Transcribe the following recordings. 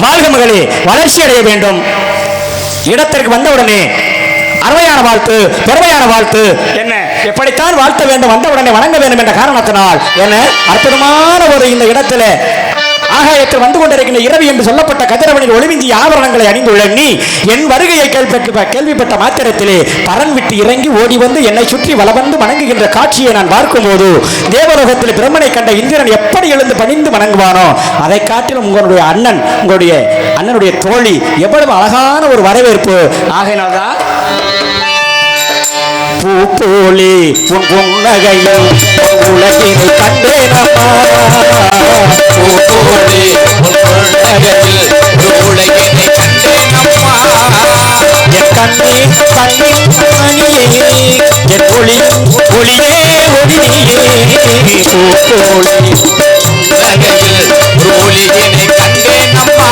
வாழ்க மகளே வளர்ச்சி அடைய வேண்டும். இடத்திற்கு வந்தவுடனே அருமையான வாழ்த்து பெருமையான வாழ்த்து. என்ன? எப்படித்தான் வாழ்த்த வேண்டும் வந்தவுடனே வணங்க வேண்டும் என்ற காரணத்தினால் என்ன அற்புதமான ஒரு இந்த இடத்துல ஆகாயத்தில் வந்து கொண்டிருக்கின்ற இரவு என்று சொல்லப்பட்ட கதிரவனின் ஒளிமிஞ்சிய ஆபரணங்களை அணிந்துள்ள நீ என் வருகையை கேள்விப்பட்ட கேள்விப்பட்ட மாத்திரத்திலே பரன் விட்டு இறங்கி ஓடி வந்து என்னை சுற்றி வளவந்து வணங்குகின்ற காட்சியை நான் பார்க்கும்போது தேவலோகத்தில் பிரம்மனை கண்ட இந்திரன் எப்படி எழுந்து பணிந்து வணங்குவானோ அதை காட்டிலும் உங்களுடைய அண்ணன் உங்களுடைய அண்ணனுடைய தோழி எவ்வளவு அழகான ஒரு வரவேற்பு. ஆகையினால்தான் பூ போலே உன் புன்னகையில் உலகினை கண்டேனம்மா. பூ போலே உன் புன்னகையில் உலகினை கண்டேனம்மா. என் கண்ணே கண்ணின் மணியே என் ஒளி ஒளியே ஒளியே பூ போலே ஒளியினை கண்டேனம்மா.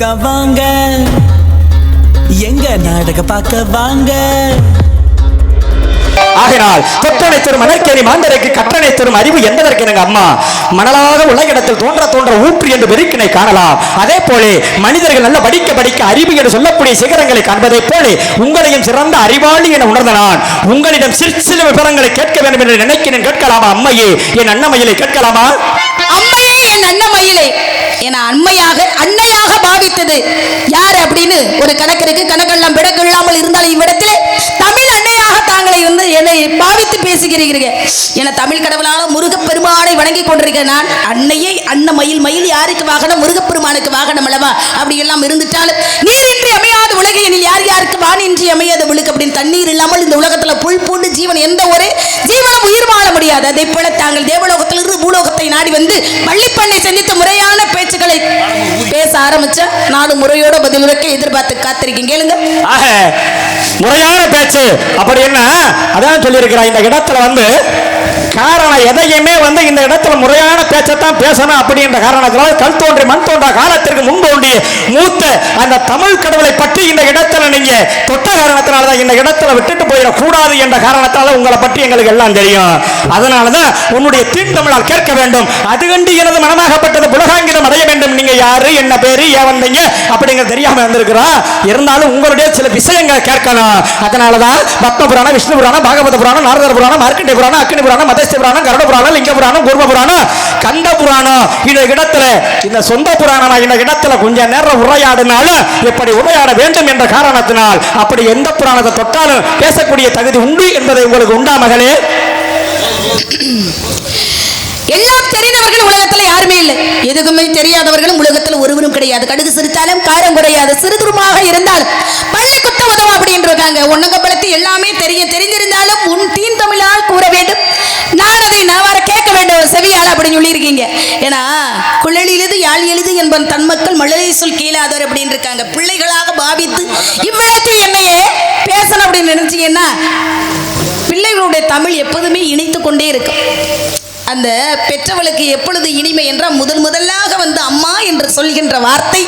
வாங்க மக்கா வாங்க. எங்க நாடக பார்க்க வாங்க. ஆகினால் தொட்டனை தரும் மணற்கேணி மாந்தரைக்கு கட்டணை தரும் அறிவு என்பதற்கு எனக்கு அம்மா மணலாக உலகிடத்தில் தோன்ற தோன்ற ஊற்று என்று பெருக்கினை காணலாம். அதே போலே மனிதர்கள் நல்ல படிக்க படிக்க அறிவு என்று சொல்லக்கூடிய சிகரங்களை காண்பதைப் போலே உங்களையும் சிறந்த அறிவாளி என உணர்ந்த நான். உங்களிடம் சிறு சிறு விவரங்களை கேட்க வேண்டும் என்று நினைக்கிறேன். கேட்கலாமா அம்மையே? என் அண்ணமையிலே கேட்கலாமா? அம்மையே என் அண்ணமயிலே என அண்மையாக அன்னையாக பாவித்தது. யார் அப்படின்னு ஒரு கணக்கு இருக்கு கணக்கெல்லாம் பிடக்கு இல்லாமல் இருந்தாலும் இவ்விடத்திலே தமிழ் எதற்காக தாங்களை வந்து என்னை பாவித்து பேசுகிறீர்கள். என தமிழ் கடவுளால முருகப்பெருமானை வணங்கி கொண்டிருக்க நான் அன்னையை அன்ன மயில் மயில் யாருக்கு வாகனம்? முருகப்பெருமானுக்கு வாகனம் அல்லவா? அப்படி எல்லாம் இருந்துட்டாலும் நீரின்றி அமையாத உலகையில் யார் யாருக்கு வானின்றி அமையாத விழுக்கு அப்படின்னு தண்ணீர் இல்லாமல் இந்த உலகத்துல புல் பூண்டு ஜீவன் எந்த ஒரு ஜீவனம் உயிர் வாழ முடியாது. அதை போல தாங்கள் தேவலோகத்திலிருந்து பூலோகத்தை நாடி வந்து பள்ளிப்பண்ணை சந்தித்து முறையான பேச்சுக்களை பேச ஆரம்பிச்ச நாலு முறையோட பதிலுரைக்க எதிர்பார்த்து காத்திருக்கீங்க கேளுங்க. முறையான பேச்சு. அப்படி என்ன அதான் சொல்லியிருக்கிறார் இந்த இடத்துல வந்து காரணம் எதையுமே வந்து இந்த இடத்துல முறையான பேச்சத்தான் பேசணும் அப்படின்ற காரணத்தினால் கல் தோன்றி மண் தோன்றா காலத்திற்கு முன் மூத்த அந்த தமிழ் கடவுளை பற்றி இந்த இடத்துல நீங்க தொட்ட காரணத்தினால தான் இந்த இடத்துல விட்டுட்டு போயிடக்கூடாது என்ற காரணத்தால உங்களை பற்றி எங்களுக்கு எல்லாம் தெரியும். அதனால தான் உன்னுடைய தீன் தமிழால் கேட்க வேண்டும். அது கண்டு எனது மனமாகப்பட்டது புலகாங்கிதம் அடைய வேண்டும். நீங்க யாரு என்ன பேரு ஏன் வந்தீங்க தெரியாம இருந்திருக்கிறா இருந்தாலும் உங்களுடைய சில விஷயங்களை கேட்கணும். அதனாலதான் பத்ம புராணம் விஷ்ணு புராணம் பாகவத புராணம் நாரதர் புராணம் மார்க்கண்டே புராணம் அக்னி புராணம் மதஸ்த புராணம் கருட புராணம் லிங்க புராணம் குரும புராணம் கண்ட புராணம் இந்த இடத்துல இந்த சொந்த புராணம் இந்த இடத்துல கொஞ்சம் நேரம் உரையாடினாலும் இப்படி உரையாட வேண்டும் என்ற காரணத்தினால் அப்படி எந்த புராணத்தை தொட்டாலும் பேசக்கூடிய தகுதி உண்டு என்பதை உங்களுக்கு உண்டா மகளே? எல்லாம் தெரிந்தவர்கள் உலகத்துல யாருமே இல்லை. எதுக்குமே தெரியாதவர்களும் உலகத்துல ஒருவரும் கிடையாது. கடுகு சிரித்தாலும் காரம் குறையாது. சிறுதுருமாக இருந்தால் பள்ளி குத்த உதவும் அப்படின்னு இருக்காங்க ஒண்ணுங்கப்பழத்து எல்லாமே தெரிய தெரிந்திருந்தாலும் உன் தீன் தமிழால் கூற வேண்டும். நான் நான் வர கேட்க வேண்டும் செவியால் அப்படின்னு சொல்லியிருக்கீங்க. ஏன்னா குழல் எழுது யாழ் எழுது என்பன் தன் மக்கள் மழலை சொல் கீழாதவர் அப்படின்னு இருக்காங்க. பிள்ளைகளாக பாவித்து இவ்விடத்தில் என்னையே பேசணும் அப்படின்னு நினைச்சீங்கன்னா பிள்ளைகளுடைய தமிழ் எப்போதுமே இணைத்து கொண்டே இருக்கும் அந்த பெற்றவளுக்கு எப்பொழுது இனிமை என்றால் முதல் முதலாக வந்து அம்மா என்று சொல்கின்ற வார்த்தை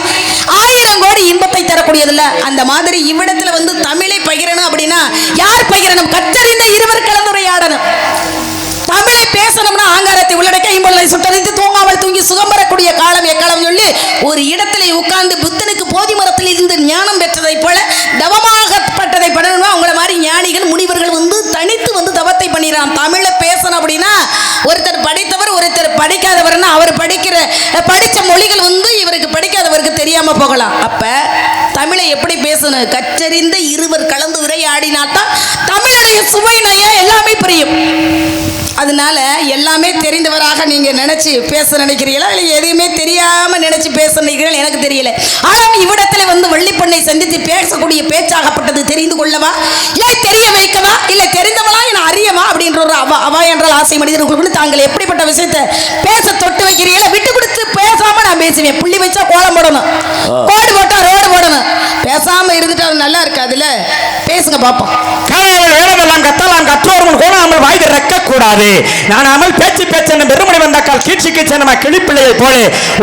ஆயிரம் கோடி இன்பத்தை தரக்கூடியதில்ல. அந்த மாதிரி இவ்விடத்தில் வந்து தமிழை பகிரணும் அப்படின்னா யார் பகிரணும்? கற்றறிந்த இருவர் கலந்துரையாடணும். தமிழை பேசணும்னா ஆங்காரத்தை உள்ளடக்க ஐம்பது சுட்டறிந்து தூங்காமல் தூங்கி சுகம் பெறக்கூடிய காலம் எக்காலம் சொல்லி ஒரு இடத்திலே உட்கார்ந்து புத்தனுக்கு போதி மரத்தில் இருந்து ஞானம் பெற்றதைப் போல தவமாகப்பட்டதை பண்ணணும்னா அவங்கள மாதிரி ஞானிகள் முனிவர்கள் வந்து தனித்து வந்து தவத்தை பண்ணிடுறான் தமிழை பேசணும் அப்படின்னா ஒருத்தர் படித்தவர் ஒருத்தர் படிக்காதவர்னா அவர் படிக்கிற படித்த மொழிகள் வந்து இவருக்கு படிக்காதவருக்கு தெரியாமல் போகலாம். அப்போ தமிழை எப்படி பேசணும்? கற்றறிந்த இருவர் கலந்து உரையாடினாத்தான் தமிழுடைய சுவை நயம் எல்லாமே புரியும். அதனால எல்லாமே தெரிந்தவராக நீங்க நினைச்சு பேச நினைக்கிறீங்களா இல்லை எதுவுமே தெரியாம நினைச்சு பேச நினைக்கிறீர்கள்? எனக்கு தெரியல. ஆனால் இவ்விடத்துல வந்து வள்ளிப்பண்ணை சந்தித்து பேசக்கூடிய பேச்சாகப்பட்டது தெரிந்து கொள்ளவா? இல்லை தெரிய வைக்கவா இல்லை தெரிந்தவளா? என அறியவா? அப்படின்ற ஒரு அவா அவா என்றால் ஆசை மனிதர்களுக்கு தாங்கள் எப்படிப்பட்ட விஷயத்தை பேச தொட்டு வைக்கிறீங்களா விட்டு கொடுத்து பேசாம நான் பேசுவேன். புள்ளி வச்சா கோலம் போடணும். கோடு போட்டா ரோடு போடணும். பேசாம இருந்துட்டு அது நல்லா இருக்காதுல்ல? பேசுங்க பாப்போம். காணாமல் வேறதெல்லாம் கத்தலாம் கற்றோர்கள் அமல் வாய் ரெக்க கூடாது நானாமல் பேச்சு பேச்சு என்ன பெருமணி வந்தாக்கால் கீழ்ச்சி கீழ்ச்சி நம்ம கிளிப்பிள்ளையை போல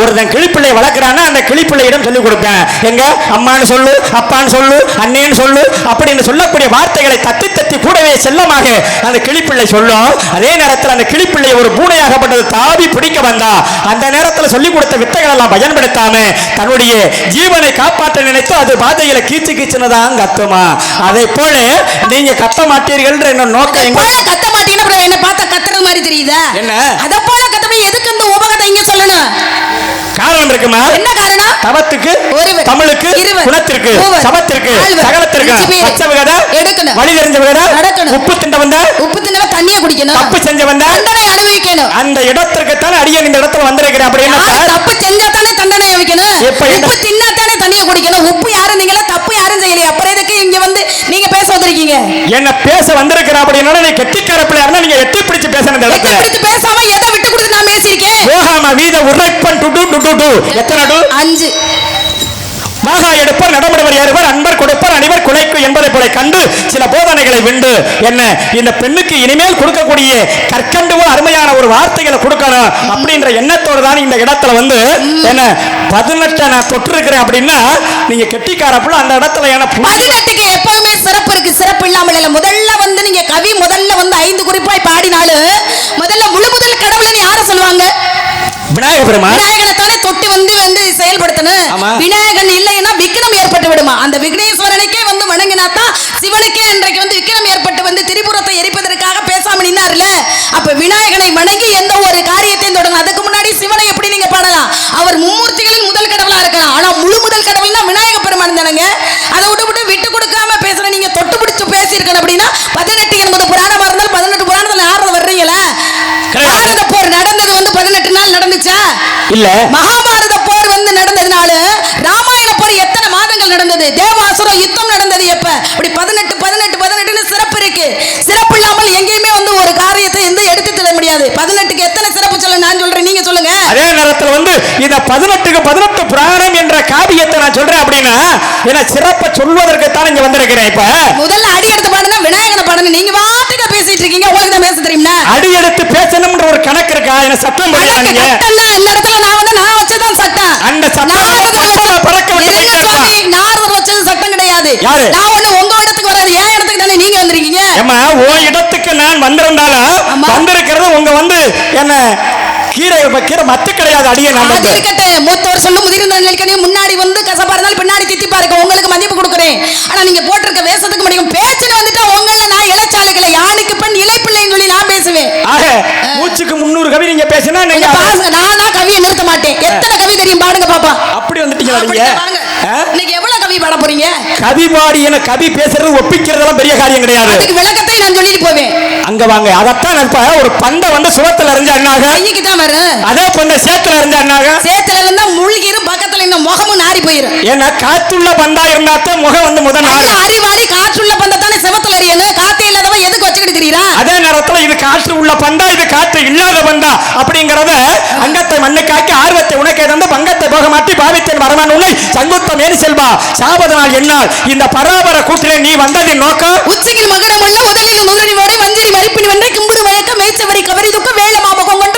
ஒருத்தன் கிளிப்பிள்ளையை வளர்க்குறான்னா அந்த கிளிப்பிள்ளையிடம் சொல்லிக் கொடுப்பேன். எங்க? அம்மான்னு சொல்லு அப்பான்னு சொல்லு அண்ணேன்னு சொல்லு அப்படின்னு சொல்லக்கூடிய வார்த்தைகளை தத்தி தத்தி கூடவே செல்லமாக அந்த கிளிப்பிள்ளை சொல்லும். அதே நேரத்தில் அந்த கிளிப்பிள்ளை ஒரு பூனையாகப்பட்டது தாவி பிடிக்க வந்தா அந்த நேரத்தில் சொல்லிக் கொடுத்த வித்தைகள் எல்லாம் பயன்படுத்தாம தன்னுடைய ஜீவனை காப்பாற்ற நினைத்து அது பாதையில கீச்சு கீச்சுன்னு தான் கத்துமா. அதை போல நீங்க கத்த மாட்டீர்கள் என்ன நோக்கம் எங்க கத்த மாட்டீங்கன்னா என்ன பார்த்தா கத்துறது மாதிரி தெரியுதா என்ன? அத போல கத்தவே எதுக்கு இந்த உபகத்தை இங்க சொல்லணும் காரணம் இருக்குமா என்ன காரணம் தவத்துக்கு தமிழுக்கு குணத்திற்கு சபத்திற்கு சகலத்திற்கு எடுக்கணும். வழி தெரிஞ்ச விகத நடக்கணும். உப்பு திண்ட வந்த உப்பு தின்னவ தண்ணிய குடிக்கணும். தப்பு செஞ்ச வந்த தண்டனை அனுபவிக்கணும். அந்த இடத்திற்கு தான் அடியன் இந்த இடத்துல வந்திருக்கிறேன் அப்படின்னா தப்பு செஞ்சா தானே தண்டனை அனுபவிக்கணும் உப்பு தின்னா தானே தண்ணிய குடிக்கணும்? உப்பு யாரும் நீங்களா தப்பு யாரும் செய்யலையே. அப்புறம் எதுக்கு இங்க வந்து நீங்க பேச வந்திருக்கீங்க? என்ன பேச வந்திருக்கிறேன் அப்படின்னா நீ கெட்டிக்கார பிள்ளையா நீங்க எட்டி பிடிச்சு பேசணும் இந்த இடத்துல. பிடிச்சு பேசாம எதை விட்டு கொடுத்து நான் பேசியிருக்கேன்? போகாம வீத உரைப்பன் டு டு டு டு. எத்தனை டு? அஞ்சு. மாகா எடுப்பர் நடமுடிவர் ஏறுவர் அன்பர் கொடுப்பர் அனைவர் குலைக்கு என்பதை போல கண்டு சில போதனைகளை விண்டு என்ன இந்த பெண்ணுக்கு இனிமேல் கொடுக்கக்கூடிய கற்கண்டுவோ அருமையான ஒரு வார்த்தைகளை கொடுக்கணும் அப்படின்ற எண்ணத்தோடு தான் இந்த இடத்துல வந்து என்ன பதினெட்டை நான் தொட்டிருக்கிறேன் அப்படின்னா நீங்க கெட்டிக்கார அந்த இடத்துல என்ன பதினெட்டுக்கு எப்பவுமே சிறப்பு இருக்கு சிறப்பு இல்லாமல் இல்லை. முதல்ல வந்து நீங்க கவி முதல்ல வந்து ஐந்து குறிப்பாய் பாடினாலும் முதல்ல முழு முதல் கடவுள்னு யாரை சொல்லுவாங்க? விநாயக பெருமா விநாயகனை தானே தொட்டு வந்து வந்து செயல்படுத்தணும். விநாயகன் இல்லைன்னா விக்னம் ஏற்பட்டு விடுமா? அந்த விக்னேஸ்வரனுக்கே வந்து வணங்கினாத்தான் சிவனுக்கே அன்றைக்கு வந்து விக்னம் ஏற்பட்டு வந்து திரிபுரத்தை எரிப்பதற்காக பேசாம நின்னார்ல. அப்ப விநாயகனை வணங்கி எந்த ஒரு காரியத்தையும் தொடங்க அதுக்கு முன்னாடி சிவனை எப்படி நீங்க பாடலாம்? அவர் மும்மூர்த்திகளின் முதல் கடவுளா இருக்கலாம் ஆனா முழு முதல் கடவுள்னா விநாயக பெருமான் தானங்க அதை விட்டு விட்டு விட்டு கொடுக்காம பேசுற நீங்க தொட்டு பிடிச்சு பேசியிருக்கணும் அப்படின்னா பதினெட்டு என்பது புராணமா இருந்தால் பதினெட்டு புராணத்துல ஆறுல வர்றீங்களா கிடையாது. பாரத போர் நடந்தது வந்து பதினெட்டு நாள் நடந்துச்சா இல்ல. மகாபாரத போர் வந்து நடந்ததுனால ராமாயண போர் எத்தனை மாதங்கள் நடந்தது? தேவாசுர யுத்தம் நடந்தது எப்ப? இப்படி பதினெட்டு பதினெட்டு பதினெட்டுன்னு சிறப்பு இருக்கு. சிறப்பு இல்லாமல் எங்கேயுமே வந்து ஒரு காரியத்தை வந்து எடுத்து தர முடியாது. பதினெட்டுக்கு எத்தனை சிறப்பு சொல்ல நான் சொல்றேன் நீங்க சொல்லுங்க. அதே நேரத்தில் வந்து இந்த பதினெட்டுக்கு பதினெட்டு புராணம் என்ற காவியத்தை நான் சொல்றேன் அப்படின்னா ஏன்னா சிறப்பை சொல்வதற்கு தான் இங்க வந்திருக்கிறேன் இப்ப. முதல்ல அடி எடுத்து பாடுனா விநாயகனை பாடுங்க நீங்க வாட்டுக்கு பேசிட்டு இருக்கீங்க உங்களுக்கு தான் பேச தெரியுமா? அடி எடுத்து பேசணும்ன்ற ஒரு கணக்கு இருக்கா? என்ன பண்ணீங்க கட்டல அந்த இடத்துல அந்த சட்டம் பறக்க வச்சது சட்டம் கிடையாது? நான் ஒண்ணு உங்க இடத்துக்கு வராது என் இடத்துக்கு தானே நீங்க வந்திருக்கீங்க? ஏமா ஓ இடத்துக்கு நான் வந்திருந்தாலும். வந்திருக்கிறது உங்க வந்து என்ன கீரை கீரை மத்து கிடையாது அடியே வந்து. இருக்கட்டும் மூத்தோர் சொல்லும் முதிர்ந்த நிலைக்கணும் முன்னாடி வந்து கசப்பா இருந்தாலும் பின்னாடி தித்திப்பா உங்களுக்கு மதிப்பு கொடுக்குறேன். ஆனா நீங்க போட்டிருக்க வேஷத்துக்கு முடியும் பேச்சுன்னு வந்துட்டா உங்கள நான் இளச்சாலைகளை யானுக்கு பெண் இளைப்பிள்ளைன்னு சொல்லி நான் பேசுவேன். ஆக மூச்சுக்கு முன்னூறு கவி நீங்க பேசினா நீங்க நானா கவியை நிறுத்த மாட்டேன். எத்தனை கவி தெரியும்? பாடுங்க பாப்பா. அப்படி வந்துட்டீங்களா நீங்க? இன்னைக்கு எவ்வளவு கவி பாட போறீங்க? கவி பாடி என கவி பேசுறது ஒப்பிக்கிறதெல்லாம் பெரிய காரியம் கிடையாது. அதுக்கு விளக்கத்தை நான் சொல்லிட்டு போவேன். அங்க வாங்க. அதத்தான் இப்ப ஒரு பண்டை வந்து சுவத்துல இருந்து அண்ணாக. கைக்கு தான் வரும் அதே பண்டை சேத்துல இருந்து அண்ணாக. சேத்துல இருந்தா முழுகிரும் பக்கத்துல இந்த முகமும் நாரி போயிரும். ஏன்னா காத்துள்ள பந்தா இருந்தாத்தான் முகம் வந்து முதல் நாள் அறிவாளி காற்றுள்ள பந்தத்தானே செவத்துல அறியணும் காத்தே இல்லாதவன் எதுக்கு வச்சுக்கிட்டு தெரியுறா அதே நேரத்துல இது காற்று உள்ள பந்தா இது காற்று இல்லாத பந்தா அப்படிங்கறத அங்கத்தை மண்ணுக்காக்கி ஆர்வத்தை உனக்கே தந்து பங்கத்தை போக மாட்டி பாவித்தேன் வரமான் உன்னை. சங்குத்தம் ஏன் செல்வா? சாபத நாள் என்னால். இந்த பராபர கூட்டிலே நீ வந்ததின் நோக்கம். உச்சியில் மகரம் முதலில் முதலில் வரை வஞ்சிரி வரிப்பின் வென்ற கிம்புரு வழக்க மேய்ச்சவரை கவரி துக்க வேல மாபகம் கொண்ட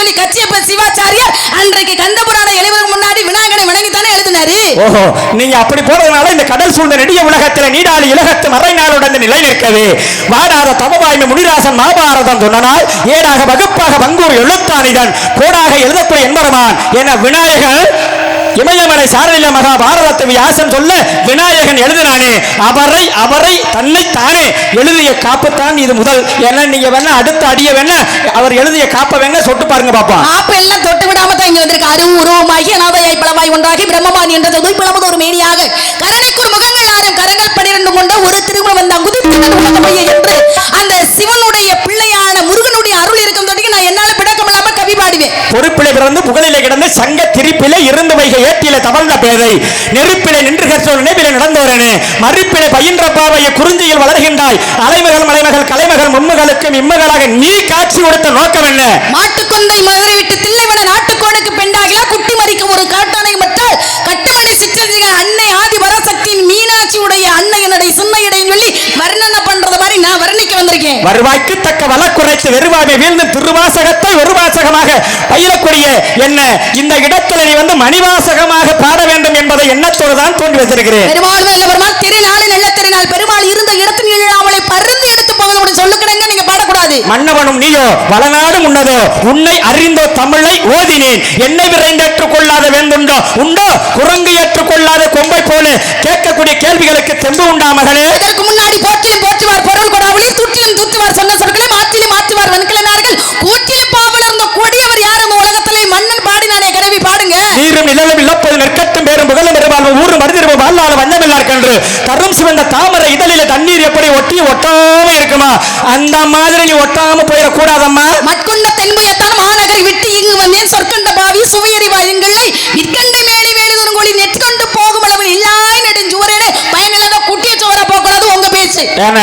சொல்லி கச்சியப்ப சிவாச்சாரியார் அன்றைக்கு கந்தபுராண எழுவதற்கு முன்னாடி விநாயகனை வணங்கித்தானே எழுதினாரு. ஓஹோ நீங்க அப்படி போறதுனால இந்த கடல் சூழ்ந்த நெடிய உலகத்தில் நீடாளி உலகத்து மறை நாளுடன் நிலை நிற்கவே. வாடாத தமவாய்மை முனிராசன் மகாபாரதம் சொன்னனால் ஏடாக வகுப்பாக பங்கூர் எழுத்தானிதன் கோடாக எழுதக்கூடிய என்பரமான் என விநாயகன் இமயமலை சாரதில மகாபாரதத்தை வியாசன் சொல்ல விநாயகன் எழுதினானே அவரை அவரை தன்னை தானே எழுதிய காப்புத்தான் இது முதல். ஏன்னா நீங்க வேணா அடுத்த அடிய வேணா அவர் எழுதிய காப்ப வேணா சொட்டு பாருங்க பாப்பா. ஆப்ப எல்லாம் தொட்டு விடாம தான் இங்க வந்திருக்கு. அருவு உருவமாகி அனாதையாய் பலமாய் ஒன்றாகி பிரம்மமான் என்றது துய்பிளமது ஒரு மேனியாக. கரணைக்கு ஒரு முகங்கள் ஆறும் கரங்கள் பன்னிரண்டு கொண்ட ஒரு திருமணம் வந்த குதித்து என்று அந்த சிவனுடைய பிள்ளையான முருகனுடைய அருள் இருக்கும் தொட்டிக்கு நான் என்னால பிடக்கம் பாடுவேன். பொறுப்பிலே பிறந்து புகழிலே கிடந்து சங்க திரிப்பிலே இருந்து வைக ஏற்றில தவழ்ந்த பேதை. நெருப்பிலே நின்று கற்றோர் நினைப்பிலே நடந்தோரனே. மறுப்பிலே பயின்ற பாவைய குறிஞ்சியில் வளர்கின்றாய். அலைமகள் மலைமகள் கலைமகள் மும்மகளுக்கும் இம்மகளாக நீ காட்சி கொடுத்த நோக்கம் என்ன? மாட்டுக்கொந்தை மதுரை விட்டு தில்லைவன நாட்டுக்கோனுக்கு பெண்டாகிலா குட்டி மறிக்க ஒரு காட்டானை வருவாய்க்கு தக்க வழக்குரைத்து வெறுவாமை வீழ்ந்து திருவாசகத்தை ஒரு வாசகமாக பயிரக்கூடிய என்ன? இந்த இடத்துல நீ வந்து மணிவாசகமாக பாட வேண்டும் என்பதை எண்ணத்தோடு தான் தோன்றி வச்சிருக்கிறேன் பெருமாள் நல்ல பெருமாள் திருநாள் நல்ல திருநாள். பெருமாள் இருந்த இடத்தில் இல்லாமலை பருந்து எடுத்து போகணும் சொல்லுக்கிறேங்க பாடக்கூடாது மன்னவனும் நீயோ வளநாடும் உன்னதோ உன்னை அறிந்தோ தமிழை ஓதினேன். என்னை விரைந்தேற்றுக் கொள்ளாத வேண்டுண்டோ உண்டோ? குரங்கு ஏற்றுக்கொள்ளாத கொம்பை போல கேட்கக்கூடிய கேள்விகளுக்கு தெம்பு உண்டா மகளே? இதற்கு முன்னாடி போற்றிலும் போற்றுவார் பொருள் கொடாவளி துற்றிலும் தூற்றுவார் சொன்ன சொற்களை மாற்றிலும் மாற்றுவார் வன்கிழனார்கள் கூற்றிலும் பாவல இருந்த கொடியவர் யார் இந்த உலகத்திலே மன்னன் பாடினானே கிளவி பாடுங்க நீரும் நிழலும் இழப்பது நெற்கட்டும் பேரும் புகழும் பெருவாழ்வு ஊரும் மருந்திருவும் வாழ்நாள் வண்ணமில்லார் கன்று தரும் சிவந்த தாமரை இதழில தண்ணீர் எப்படி ஒட்டி ஒட்டாம இருக்குமா? அந்த மாதிரி நீ ஒட்டாம போயிடக்கூடாதம்மா. மட்கொண்ட தென்புயத்தான் மாநகரை விட்டு இங்கு வந்தேன் சொற்கண்ட பாவி சுவையறிவா எங்களை விற்கண்டை மேலி வேலுதொருங்கோழி நெற்கொண்டு போகும் அளவு இல்லாய் நெடுஞ்சுவரேனே பயனில்லாத குட்டிய சோரா போகக்கூடாது உங்க பேச்சு. ஏன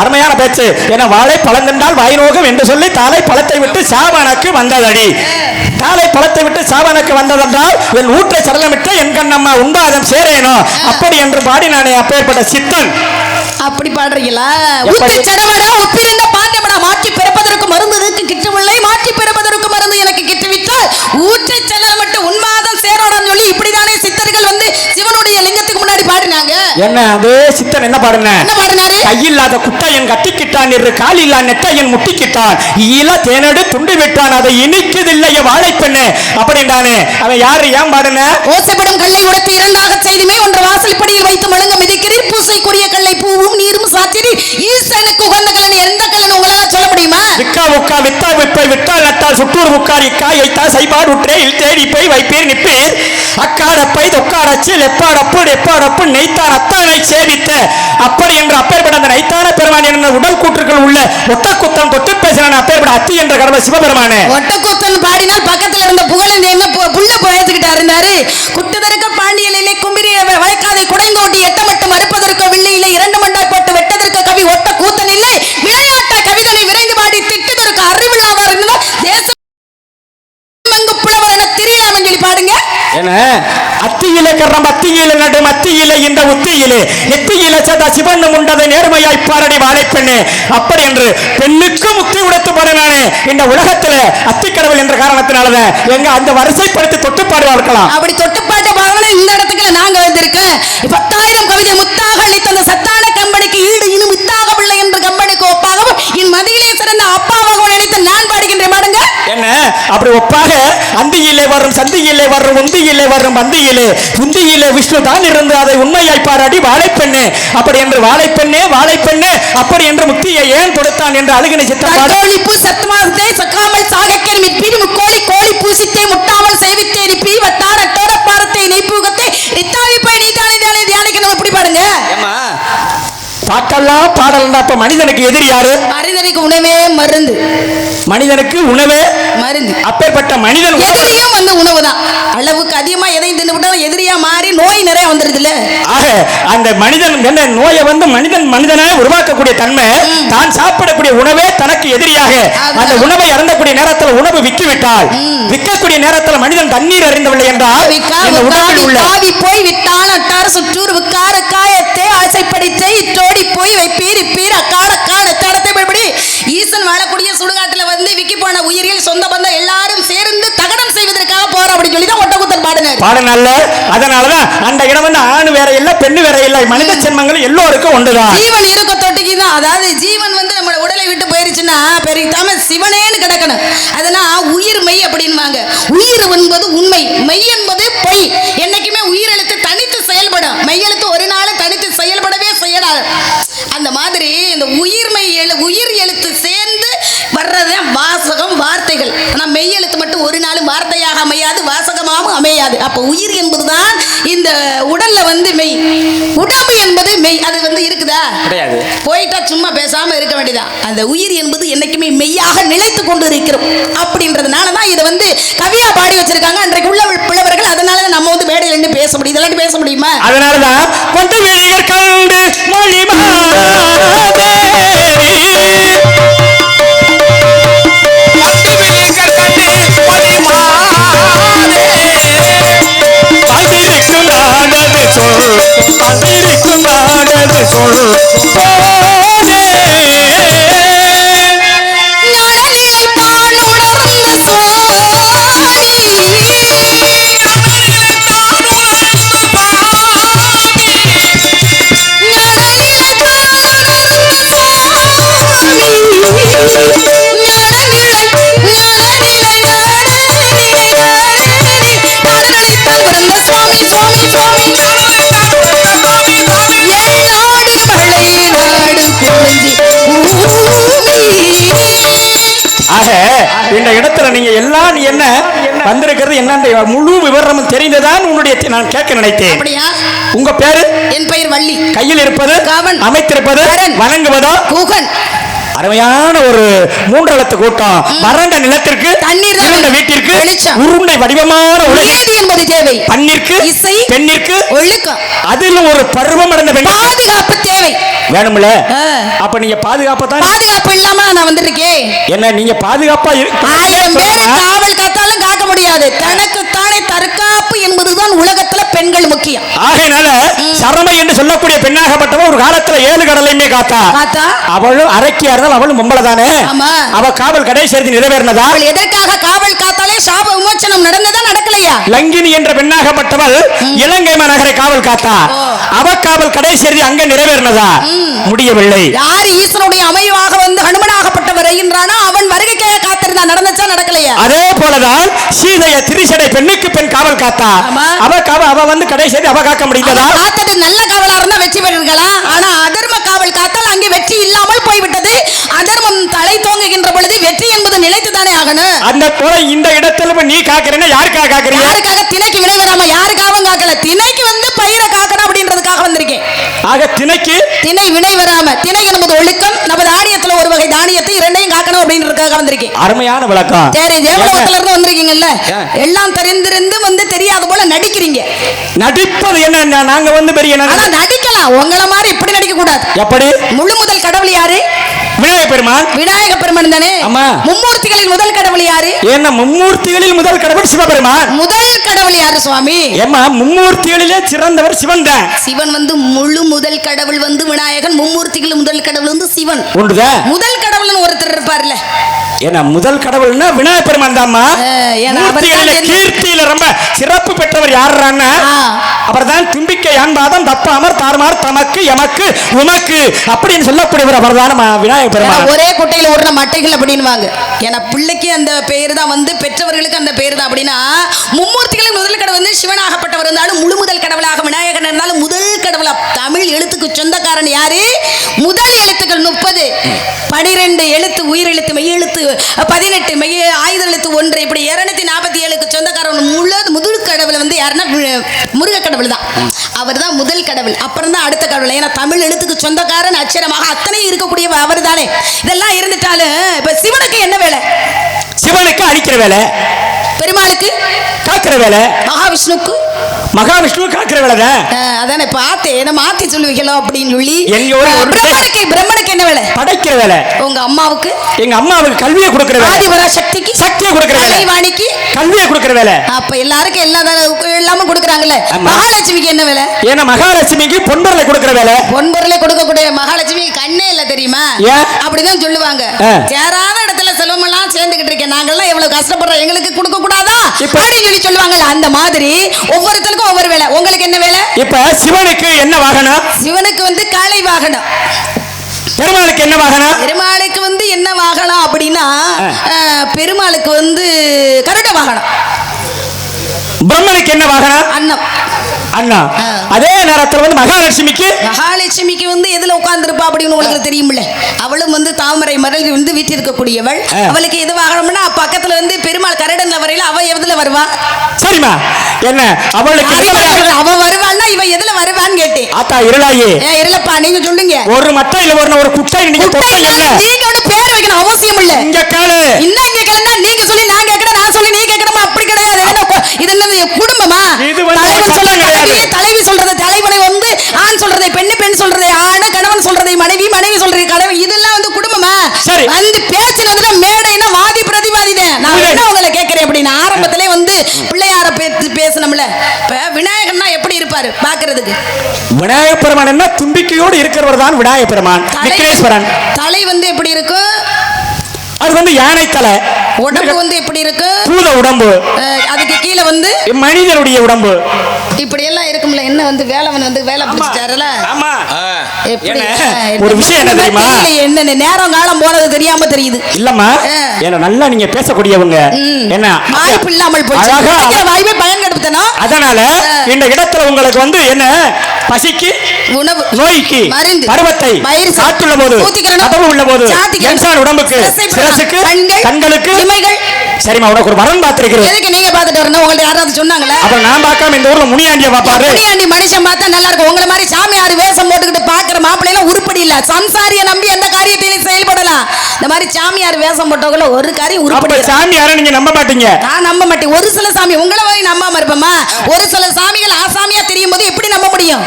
அருமையான பேச்சு. என வாழை பழந்தென்றால் வாய்நோகம் என்று சொல்லி தாலை பழத்தை விட்டு சாவனுக்கு வந்ததடி. தாலை பழத்தை விட்டு சாவனுக்கு வந்ததென்றால் என் ஊற்றை சரளமிட்ட என் கண்ணம்மா உண்டாதம் சேரேனோ? அப்படி என்று பாடி நானே அப்பேற்பட்ட சித்தன். அப்படி பாடுறீங்களா? உத்து சடவடா ஒப்பிருந்த பாண்டமடா மாற்றி பிறப்பதற்கு மருந்து இருக்கு கிட்டவில்லை மாற்றி பிறப்பதற்கு மருந்து எனக்கு கிட்டுவிட்டால் ஊற்றை செல்ல மட்டும் உன்மாதம் சேரோடான்னு சொல்லி இப்படிதானே சித்தர்கள் வந்து சிவனுடைய லிங்கத்துக்கு முன்னாடி பாடினாங்க. என்ன அதே? சித்தன் என்ன பாடுன? என்ன பாடினாரு? கையில்லாத குட்டையன் கட்டிக்கிட்டான் என்று காலில்லா நெட்டையன் முட்டிக்கிட்டான். ஈல தேனடு துண்டு விட்டான் அதை இனிக்குதில்லைய வாழைப்பெண்ணு அப்படின்றானே. அவன் யாரு ஏன் பாடுன? ஓசைப்படும் கல்லை உடைத்து இரண்டாக செய்துமே ஒன்று வாசல் படியில் வைத்து முழங்க மிதிக்கிறீர். பூசைக்குரிய கல்லை பூவும் நீரும் சாத்திரி ஈசனுக்கு உகந்த கல்லன் எந்த முடியுமா விக்கா உக்கா வித்தா விப்பை விட்டால் நட்டால் சுட்டூர் முக்கார் இக்கா எய்த்தா சைபாடு உற்றே இல் தேடி போய் வைப்பீர் நிற்பீர். அக்காடப்பை தொக்காடச்சு லெப்பாடப்பு நெப்பாடப்பு நெய்த்தான் அத்தானை சேவித்த அப்படி என்று அப்பேற்பட்ட அந்த நைத்தான பெருமான் என்ற உடல் கூற்றுக்கள் உள்ள ஒட்டக்குத்தம் தொட்டு பேசினான் அப்பேற்பட அத்தி என்ற கடவுள் சிவபெருமானே. ஒட்டக்கூத்தன் பாடினால் பக்கத்தில் இருந்த புகழேந்தி என்ன புள்ள போயத்துக்கிட்டா இருந்தாரு குட்டுதற்க பாண்டியலிலே கும்பிரி வ- வளைக்காதை குடைந்தோண்டி எட்டமட்டு மறுப்பதற்கு வில்லையிலே இரண்டு மண்டாய் போட்டு வெட்டதற்கு கவி ஒட்ட கூத்தன் இல்லை விளையாட்ட கவிதனை விரைந்து பாடி திட்டுதற்கு அறிவில்லாதார் இருந்தால் தேசம் அங்கு புலவர் என தெரியலாம் சொல்லி பாடுங்க என்ன அத்தியிலே கர்ற அத்தியிலே நடு மத்தியிலே இந்த உத்தியிலே. நெத்தியிலே சதா சிவன் உண்டதை நேர்மையாய் பாரடி வாழைப்பெண்ணே அப்படி என்று பெண்ணுக்கு முக்தி உடைத்து பாடினானே. இந்த உலகத்துல அத்திக்கடவுள் என்ற காரணத்தினாலதான் எங்க அந்த வரிசைப்படுத்தி தொட்டு பாடுவார்களாம் அப்படி தொட்டுப்பாட்ட பாடல இந்த இடத்துக்கு நாங்க வந்திருக்கேன் பத்தாயிரம் கவிதை முத்தாக அளித்த அந்த சத்தான கம்பெனிக்கு ஈடு இன்னும் மித்தாக பிள்ளை என்ற கம்பெனிக்கு ஒப்பாகவும் என் மதியிலே சிறந்த அப்பாவாகவும் நினைத்து நான் பாடுகின்றேன் பாடுங்க. என்ன? அப்படி ஒப்பாக அந்தியிலே வரும் சந்தியிலே வரும் உந்தியிலே வரும் பந்தியிலே உந்தியிலே விஷ்ணு தான் இருந்து அதை உண்மையாய் பாராடி வாழைப்பெண்ணே. அப்படி என்று வாழைப்பெண்ணே வாழைப்பெண்ணே அப்படி என்று முக்தியை ஏன் கொடுத்தான் என்று அழுகின சித்தப்பாடு பாட்டெல்லாம் பாடல் அப்ப மனிதனுக்கு எதிரி யாரு? மனிதனுக்கு உணவே மருந்து. மனிதனுக்கு உணவே மருந்து. அப்பேற்பட்ட மனிதன் எதிரியும் வந்து உணவு தான் அளவுக்கு அதிகமா எதையும் தின்னு விட்டாலும் எதிரியா மாறி நோய் நிறைய வந்துருதுல்ல. ஆக அந்த மனிதன் என்ன நோயை வந்து மனிதன் மனிதனாக உருவாக்கக்கூடிய தன்மை தான் சாப்பிடக்கூடிய உணவே தனக்கு எதிரியாக. அந்த உணவை அருந்தக்கூடிய நேரத்தில் உணவு விற்று விட்டால் விற்கக்கூடிய நேரத்தில் மனிதன் தண்ணீர் அறிந்தவில்லை என்றால் காவி போய் விட்டால் அட்டார் சுற்றூர் விக்கார காயத்தை ஆசைப்படித்தை இட்டோடி போய் வைப்பீர் இப்பீர் அக்கார கால வார்த்தைப்படி ஈசன் வாழக்கூடிய சுடுகாட்டில் வந்து விக்கி போன உயிரில் சொந்த பந்தம் எல்லாரும் சேர்ந்து தகனம் செய்வதற்காக போற அப்படின்னு சொல்லி தான் ஒட்டகுத்தன் பாடினார். பாடினால அதனாலதான் அந்த இடம் வந்து ஆண் வேற இல்ல பெண்ணு வேற இல்ல மனித ஜென்மங்கள் எல்லோருக்கும் ஒன்றுதான். ஜீவன் இருக்க தொட்டிக்கு தான் அதாவது ஜீவன் வந்து நம்மளோட உடலை விட்டு போயிருச்சுன்னா பெருத்தாம சிவனேன்னு கிடக்கணும். அதனா உயிர் மெய் அப்படின்வாங்க உயிர் என்பது உண்மை மெய் என்பது பொய். என்னைக்குமே அமையாது. அப்போ உயிர் என்பதுதான் இந்த உடல்ல வந்து மெய். உடம்பு என்பது மெய். அது வந்து இருக்குதா? கிடையாது. போயிட்டா சும்மா பேசாம இருக்க வேண்டியதான் அந்த உயிர் என்பது என்னைக்குமே மெய்யாக நிலைத்து கொண்டு இருக்கிறோம் அப்படின்றதுனால தான் இதை வந்து கவியா பாடி வச்சிருக்காங்க. அன்றைக்கு உள்ள பிள்ளைவர்கள் அதனால தான் நம்ம வந்து மேடையில் நின்று பேச முடியும். இதெல்லாம் பேச முடியுமா? அதனாலதான் இடத்துல நீங்க எல்லாம் நீ என்ன வந்திருக்கிறது என்ன முழு விவரமும் தெரிந்துதான் உன்னுடைய நான் கேட்க நினைத்தேன். உங்க பேரு? என் பெயர் வள்ளி. கையில் இருப்பது கவன். அமைத்திருப்பது. வணங்குவதோ? குகன். அருமையான ஒரு மூன்றளத்து கூட்டம் வறண்ட நிலத்திற்கு தண்ணீர். வீட்டிற்கு. உருண்டை வடிவமான என்பது தேவை பண்ணிற்கு இசை. பெண்ணிற்கு ஒழுக்கம் அதில் ஒரு பருவம் அடைந்த பெண் பாதுகாப்பு தேவை வேணும்ல. அப்ப நீங்க பாதுகாப்பா தான் பாதுகாப்பு இல்லாம நான் வந்திருக்கேன் என்ன நீங்க பாதுகாப்பா ஆயிரம் பேர் காவல் காத்தாலும் காக்க முடியாது. தனக்கு தானே தற்காப்பு என்பதுதான் உலகத்துல பெண்கள் முக்கியம். ஆகையினால சரமை என்று சொல்லக்கூடிய பெண்ணாகப்பட்டவ ஒரு காலத்துல ஏழு கடலையுமே காத்தா. அவளும் அரக்கியா இருந்தால் அவளும் பொம்பளை தானே. அவ காவல் கடைசி செய்தி நிறைவேறினதா? அவள் எதற்காக காவல் காத்தாலே சாப விமோச்சனம் நடந்ததா நடக்கலையா? லங்கினி என்ற பெண்ணாகப்பட்டவள் இலங்கை மாநகரை காவல் காத்தா. அவ காவல் கடைசி செய்தி அங்க நிறைவேறினதா? முடியவில்லை. யார் ஈஸ்வனுடைய அமைவாக வந்து ஹனுமனாகப்பட்ட வருகின்றானோ அவன் வருகைக்காக காத்திருந்தா நடந்துச்சா நடக்கலையா? அதே போலதான் சீதைய திரிசடை பெண்ணுக்கு பெண் காவல் காத்தா. அவ காவ அவ வந்து கடைசி அவ காக்க முடிந்ததா? காத்தது நல்ல காவலா இருந்தா வெற்றி பெறுகிறான் ஆனா அதர்ம காவல் காத்தால் அங்கே வெற்றி இல்லாமல் போய்விட்டது. அதர்மம் தலை தோங்குகின்ற பொழுது வெற்றி என்பது நிலைத்துதானே ஆகணும். அந்த போல இந்த இடத்துல இப்ப நீ காக்குறேன்னா யாருக்காக காக்குறீங்க? யாருக்காக திணைக்கு வினை வராம யாருக்காகவும் காக்கல? திணைக்கு வந்து பயிரை காக்கணும் அப்படின்றதுக்காக வந்திருக்கேன். ஆக திணைக்கு திணை வினை வராம திணை என்பது ஒழுக்கம். நம்ம தானியத்துல தானியத்தை இரண்டையும் காக்கணும் அப்படின்றதுக்காக வந்திருக்கேன் அருமையான விளக்கம். சரி தேவலோகத்துல இருந்து வந்திருக்கீங்கல்ல? எல்லாம் தெரிந்திருந்து வந்து தெரியாத போல நடிக்கிறீங்க. நடிப்பது என்ன நாங்க வந்து பெரிய ஆனா நடிக்கலாம். உங்களை மாதிரி இப்படி நடிக்க கூடாது எப்படி? முழு முதல் கடவுள் யாரு? விநாயக பெருமான். விநாயக பெருமான் தானே? ஆமா. மும்மூர்த்திகளில் முதல் கடவுள் யாரு? என்ன மும்மூர்த்திகளில் முதல் கடவுள் சிவபெருமான்? கடவுள் யாரு சுவாமி? ஏமா மும்மூர்த்திகளிலே சிறந்தவர் சிவன் தான். சிவன் வந்து முழு முதல் கடவுள் வந்து விநாயகன் மும்மூர்த்திகள் முதல் கடவுள் வந்து சிவன். ஒன்றுதான் முதல் கடவுள்னு ஒருத்தர் இருப்பார்ல. ஏன்னா முதல் கடவுள்னா விநாயக பெருமான் தான்மா. கீர்த்தியில ரொம்ப சிறப்பு பெற்றவர் யாருன்னா ஆ. அவர் தான் தும்பிக்கை யான்பாதம் தப்பாமர் தாறுமாறு தமக்கு எமக்கு உமக்கு அப்படின்னு சொல்லக்கூடியவர் அவர் தான் விநாயக பெருமான். ஒரே குட்டையில ஓடுற மட்டைகள் அப்படின்வாங்க ஏன்னா பிள்ளைக்கு அந்த பேர் தான் வந்து பெற்றவர்களுக்கு அந்த பேர் தான் அப்படின்னா மும்மூர்த்திகளின் முதல் கடவுள் வந்து சிவனாகப்பட்டவர் இருந்தாலும் முழு முதல் கடவுளாக விநாயகன் இருந்தாலும் முதல் கடவுளா. தமிழ் எழுத்துக்கு சொந்தக்காரன் யாரு? முதல் எழுத்துக்கள் முப்பது. பனிரெண்டு எழுத்து உயிர் எழுத்து மெய் எழுத்து பதினெட்டு மெய் ஆயுத எழுத்து ஒன்று. இப்படி இருநூத்தி நாற்பத்தி ஏழுக்கு சொந்தக்காரன் முழு முதல் கடவுள் வந்து யாருன்னா முருக கடவுள் தான் அவர் தான் முதல் கடவுள். அப்புறம் தான் அடுத்த கடவுள். ஏன்னா தமிழ் எழுத்துக்கு சொந்தக்காரன் அச்சரமாக அத்தனை இருக்கக்கூடிய அவர் தானே இதெல்லாம் இருந்துட்டாலும் இப்ப சிவனுக்கு என்ன வேலை? சிவனுக்கு அழிக்கிற வேலை. பெருமாளுக்கு? காக்கிற வேலை. மகாவிஷ்ணுக்கு? மகாவிஷ்ணு காக்கிற வேலை அதானே பார்த்தேன் என்ன மாத்தி சொல்லுவீங்களோ அப்படின்னு சொல்லி. பிரம்மனுக்கு பிரம்மனுக்கு என்ன வேலை? படைக்கிற வேலை. உங்க அம்மாவுக்கு? எங்க அம்மாவுக்கு கல்வியை கொடுக்கிற வேலை. ஆதிவரா சக்திக்கு சக்தியை கொடுக்கிற வேலை. கலைவாணிக்கு? கல்வியை கொடுக்கிற வேலை. அப்ப எல்லாருக்கும் எல்லா எல்லாமே கொடுக்குறாங்கல்ல. மகாலட்சுமிக்கு என்ன வேலை? ஏன்னா மகாலட்சுமிக்கு பொன்பொருளை கொடுக்கிற வேலை. பொன்பொருளை கொடுக்கக்கூடிய மகாலட்சுமி கண்ணே இல்ல தெரியுமா? அப்படிதான் சொல்லுவாங்க. சேராத இடத்துல குடும்பம்லாம் சேர்ந்துகிட்டு இருக்கேன். நாங்கெல்லாம் எவ்வளவு கஷ்டப்படுறோம். எங்களுக்கு கொடுக்க கூடாதா? அப்படின்னு சொல்லி சொல்லுவாங்கல்ல அந்த மாதிரி ஒவ்வொருத்தருக்கும் ஒவ்வொரு வேலை. உங்களுக்கு என்ன வேலை? இப்ப சிவனுக்கு என்ன வாகனம்? சிவனுக்கு வந்து காளை வாகனம். பெருமாளுக்கு என்ன வாகனம்? பெருமாளுக்கு வந்து என்ன வாகனம் அப்படின்னா பெருமாளுக்கு வந்து கருட வாகனம். பிரம்மனுக்கு என்ன வாகனம்? அன்னம். அண்ணா. அதே நேரத்தில் வந்து மகாலட்சுமிக்கு? மகாலட்சுமிக்கு வந்து எதுல உட்கார்ந்துருப்பா அப்படின்னு உங்களுக்கு தெரியுமில்ல. அவளும் வந்து தாமரை மரல் வந்து வீட்டில் இருக்கக்கூடியவள். அவளுக்கு எது வாகனம்னா பக்கத்துல வந்து பெருமாள் கரடன்ல வரையில அவ எதுல வருவா? சரிம்மா. என்ன அவளுக்கு அவ வருவான்னா இவ எதுல வருவான்னு கேட்டேன். ஆத்தா இருளாயி இல்லப்பா நீங்க சொல்லுங்க. ஒரு மட்டை இல்ல ஒரு ஒரு குட்டை நீங்க நீங்க பேர் வைக்கணும் அவசியம் இல்ல இங்க காலு இன்னும் இங்க கிடந்தா நீங்க சொல்லி நான் கேட்கறேன் நான் சொல்லி நீ கேட்கணுமா அப்படி கிடையாது. இது என்னது குடும்பமா? தலைவன் ஒரு சொல்ற சட்டம் கிடையாது. தலைவி தலைவி சொல்றது தலைவனை வந்து ஆண் சொல்றதை பெண்ணு பெண் சொல்றதை ஆணு கணவன் சொல்றதை மனைவி மனைவி சொல்றதை கணவன் இதெல்லாம் வந்து குடும்பமா. வந்து பேசுனதுல மேடைனா வாதி பிரதிவாதிதான் நான். என்ன உங்களை கேட்கிறேன் அப்படின்னு ஆரம்பத்திலே வந்து பிள்ளையார பேசி பேசணும்ல இப்ப விநாயகர்னா எப்படி இருப்பாரு பாக்குறதுக்கு? விநாயகப் பெருமான் என்ன தும்பிக்கையோடு இருக்கிறவர் தான் விநாயகப் பெருமான். விக்னேஸ்வரன். தலை வந்து எப்படி இருக்கும்? அது வந்து யானை தலை உடம்பு வந்து எப்படி இருக்கும் பூத உடம்பு. அதுக்கு கீழே வந்து மனிதனுடைய உடம்பு. இப்படி எல்லாம் இருக்கும்ல என்ன வந்து வேலவன் வந்து வேலை பிடிச்சிட்டாருல? ஆமா. ஒரு விஷயம் என்ன தெரியுமா? என்ன நேரம் காலம் போனது தெரியாம தெரியுது. இல்லம்மா. என்ன நல்லா நீங்க பேசக்கூடியவங்க. என்ன? வாய்ப்பு இல்லாமல் போச்சு. வாய்ப்பை பயன்படுத்தணும். அதனால. இந்த இடத்துல உங்களுக்கு வந்து என்ன? பசிக்கு உணவு நோய்க்கு மருந்து பருவத்தை சா- காற்றுள்ள போது. கதவு உள்ள போது. என்சான் உடம்புக்கு. சிரசுக்கு கண்கள், கண்களுக்கு இமைகள். சரிம்மா உனக்கு ஒரு வரன் பார்த்திருக்கிறேன் எதுக்கு நீங்க பாத்துட்டு வரணும் உங்களுக்கு யாராவது சொன்னாங்களா அப்புறம் நான் பார்க்காம இந்த ஊர்ல முனியாண்டிய பாப்பாரு முனியாண்டி மனுஷன் பார்த்தா நல்லா இருக்கும் உங்களை மாதிரி சாமியார் வேஷம் போட்டுக்கிட்டு பாக்குற மாப்பிள்ளை எல்லாம் உருப்படி இல்ல சம்சாரிய நம்பி எந்த காரியத்திலையும் செயல்படலாம் இந்த மாதிரி சாமியார் வேஷம் போட்டவங்கள ஒரு காரியம் அப்ப உருப்படி. சாமியார நீங்க நம்ப மாட்டீங்க நான் நம்ப மாட்டேன் ஒரு சில சாமி உங்களை மாதிரி நம்பாம இருப்போமா ஒரு சில சாமிகள் ஆசாமியா தெரியும் போது எப்படி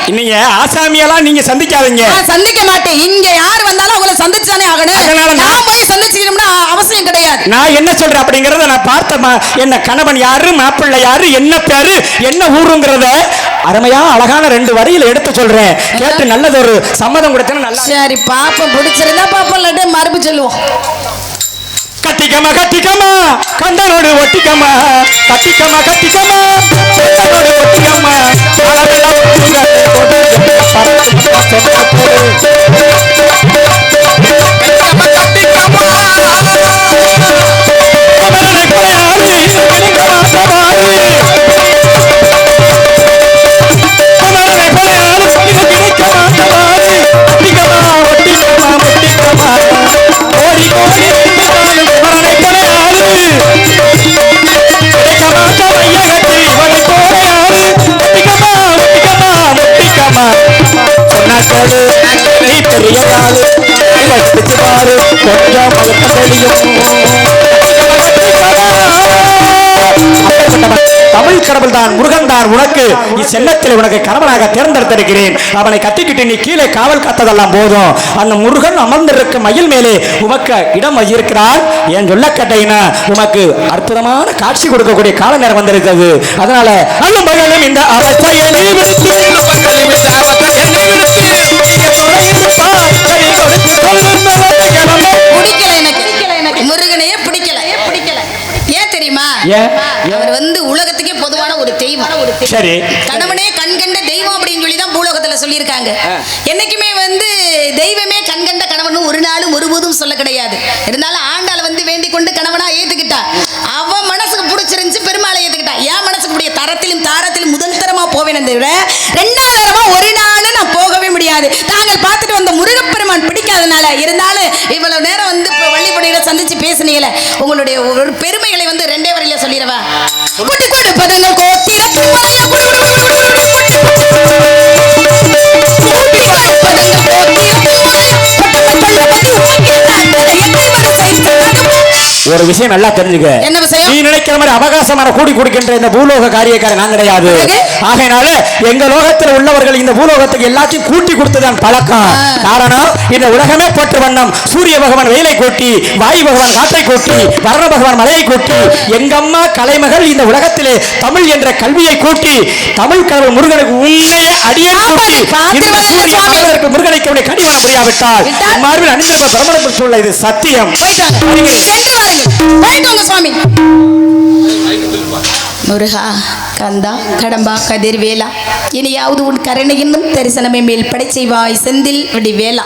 நீங்க ஆசாமியெல்லாம் நீங்க சந்திக்காதீங்க. நான் சந்திக்க மாட்டேன். இங்க யார் வந்தாலும் அவங்கள சந்திச்சுதானே ஆகணும். அதனால நான்- போய் சந்திச்சுக்கணும்னா அவசியம் கிடையாது. நான் என்ன சொல்றேன் அப்படிங்கறத நான் பார்த்த என்ன கணவன் யாரு மாப்பிள்ளை யாரு என்ன பேரு என்ன ஊருங்கிறத அருமையா அழகான ரெண்டு வரியில எடுத்து சொல்றேன். கேட்டு நல்லதொரு சம்மதம் கொடுத்தேன்னு நல்லா சரி பாப்போம். பிடிச்சிருந்தா பாப்போம் இல்லாட்டி மறுப்பு சொல்லுவோம். கட்டிக்கமா கட்டிக்கமா. கந்தனோடு ஒட்டிக்கமா. கட்டிக்கமா கட்டிக்கமா. கந்தனோடு ஒட்டிக்கமா. அளவெல்லாம் செல்லத்தில் உனக்கு கணவனாக தேர்ந்தெடுத்திருக்கிறேன். அவனை கட்டிக்கிட்டு நீ கீழே காவல் காத்ததெல்லாம் போதும். அந்த முருகன் அமர்ந்திருக்க மயில் மேலே உமக்கு இடம் இருக்கிறார் ஏன் சொல்ல கேட்டீங்கன்னா உமக்கு அற்புதமான காட்சி கொடுக்கக்கூடிய கால நேரம் வந்திருக்கிறது. அதனால அல்லும் பகலும் இந்த முருகனையே பிடிக்கல பிடிக்கல. ஏன் தெரியுமா ஏன்? அவர் வந்து உலகத்துக்கே பொதுவான ஒரு தெய்வம் சரி. கணவனே கண்கண்ட தெய்வம் அப்படின்னு சொல்லி தான் பூலோகத்துல சொல்லியிருக்காங்க. என்னைக்குமே வந்து தெய்வமே கண்கண்ட கணவன் ஒரு நாளும் ஒருபோதும் சொல்ல கிடையாது. இருந்தாலும் ஆண்டாள் வந்து வேண்டிக் கொண்டு கணவனா ஏத்துக்கிட்டா அவ மனசுக்கு பிடிச்சிருந்துச்சு பெருமாளை ஏத்துக்கிட்டா. என் மனசுக்கு பிடிச்ச தரத்திலும் தாரத்திலும் முதல் தரமா போவேன் தவிர ரெண்டாவது தரமா ஒரு நாளும் நான் போகவே முடியாது. தாங்கள் பார்த்துட்டு வந்த முருகப்பெருமான் பிடிக்காதனால இருந்தாலும் இவ்வளவு நேரம் வந்து வள்ளிப்படையில சந்திச்சு பேசுனீங்களே உங்களுடைய ஒரு பெருமைகளை வந்து ரெண்டே வரையில சொல்லிடவா? குட்டி குமரைய ஒரு விஷயம் நல்லா தெரிஞ்சுக்க. என்ன விஷயம்? நீ நினைக்கிற மாதிரி அவகாசமான கூடி கொடுக்கின்ற இந்த பூலோக காரியக்காரன் நான் கிடையாது? ஆகையினால எங்க லோகத்தில் உள்ளவர்கள் இந்த பூலோகத்துக்கு எல்லாத்தையும் கூட்டி கொடுத்ததான் பழக்கம். காரணம் இந்த உலகமே போற்று வண்ணம். சூரிய பகவான் வெயிலை கூட்டி வாயு பகவான் காற்றை கூட்டி வரண பகவான் மலையை கூட்டி எங்கம்மா கலைமகள் இந்த உலகத்திலே தமிழ் என்ற கல்வியை கூட்டி தமிழ் கடவுள் முருகனுக்கு உண்மையை அடியே கூட்டி இந்த சூரிய சாமி. மாணவருக்கு முருகனுக்கு கனிவன முடியாவிட்டால் மார்பில் அணிந்திருப்ப சொல்ல இது சத்தியம். போயிட்டாங்க சென்று போயிட்டு வாங்க சுவாமி. முருகா கந்தா கடம்பா கதிர்வேலா இனியாவது உன் கருணையினும் தரிசனமே மேல் படை செய்வாய் செந்தில் விடி வேலா